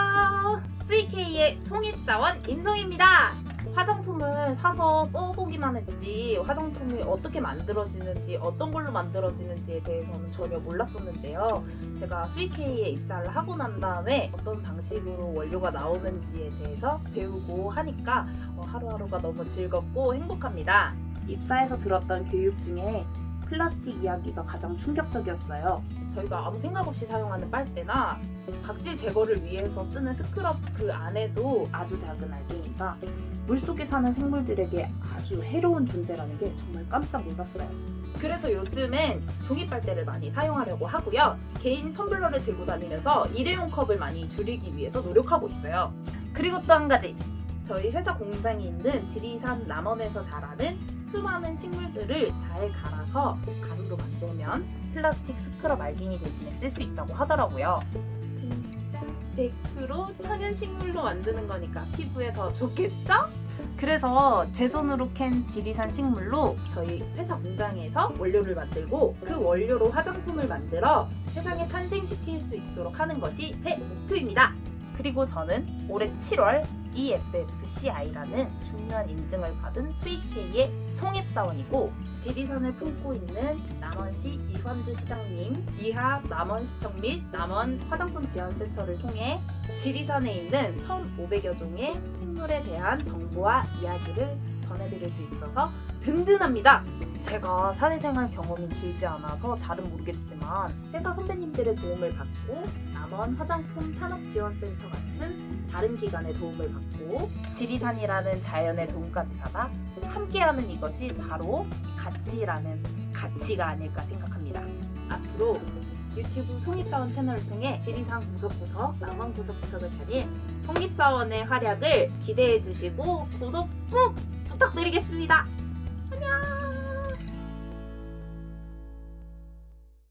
안녕하세요. CK의 송입사원 임송입니다. 화장품을 사서 써보기만 했지 화장품이 어떻게 만들어지는지 어떤 걸로 만들어지는지에 대해서는 전혀 몰랐었는데요. 제가 수익회의에 입사를 하고 난 다음에 어떤 방식으로 원료가 나오는지에 대해서 배우고 하니까 어, 하루하루가 너무 즐겁고 행복합니다. 입사에서 들었던 교육 중에 플라스틱 이야기가 가장 충격적이었어요. 저희가 아무 생각 없이 사용하는 빨대나 각질 제거를 위해서 쓰는 스크럽 그 안에도 아주 작은 알갱이가 물속에 사는 생물들에게 아주 해로운 존재라는 게 정말 깜짝 놀랐어요. 그래서 요즘엔 종이 빨대를 많이 사용하려고 하고요. 개인 텀블러를 들고 다니면서 일회용 컵을 많이 줄이기 위해서 노력하고 있어요. 그리고 또 한 가지. 저희 회사 공장이 있는 지리산 남원에서 자라는 수많은 식물들을 잘 갈아서 가루로 만들면 플라스틱 스크럽 알갱이 대신에 쓸 수 있다고 하더라고요. 진짜 100% 천연 식물로 만드는 거니까 피부에 더 좋겠죠? 그래서 제 손으로 캔 지리산 식물로 저희 회사 공장에서 원료를 만들고 그 원료로 화장품을 만들어 세상에 탄생시킬 수 있도록 하는 것이 제 목표입니다. 그리고 저는 올해 7월 E EFFCI라는 중요한 인증을 받은 수익회의 송입사원이고 지리산을 품고 있는 남원시 이환주 시장님, 이하 남원시청 및 남원 화장품 지원센터를 통해 지리산에 있는 1,500여 종의 식물에 대한 정보와 이야기를 전해드릴 수 있어서 든든합니다. 제가 사회생활 경험이 길지 않아서 잘은 모르겠지만 회사 선배님들의 도움을 받고 남원 화장품 산업지원센터 같은 다른 기관의 도움을 받고 지리산이라는 자연의 도움까지 받아 함께하는 이것이 바로 가치라는 가치가 아닐까 생각합니다. 앞으로 유튜브 송입사원 채널을 통해 지리산 구석구석, 남원 구석구석을 차린 송입사원의 활약을 기대해 주시고 구독 꾹 부탁드리겠습니다. 안녕!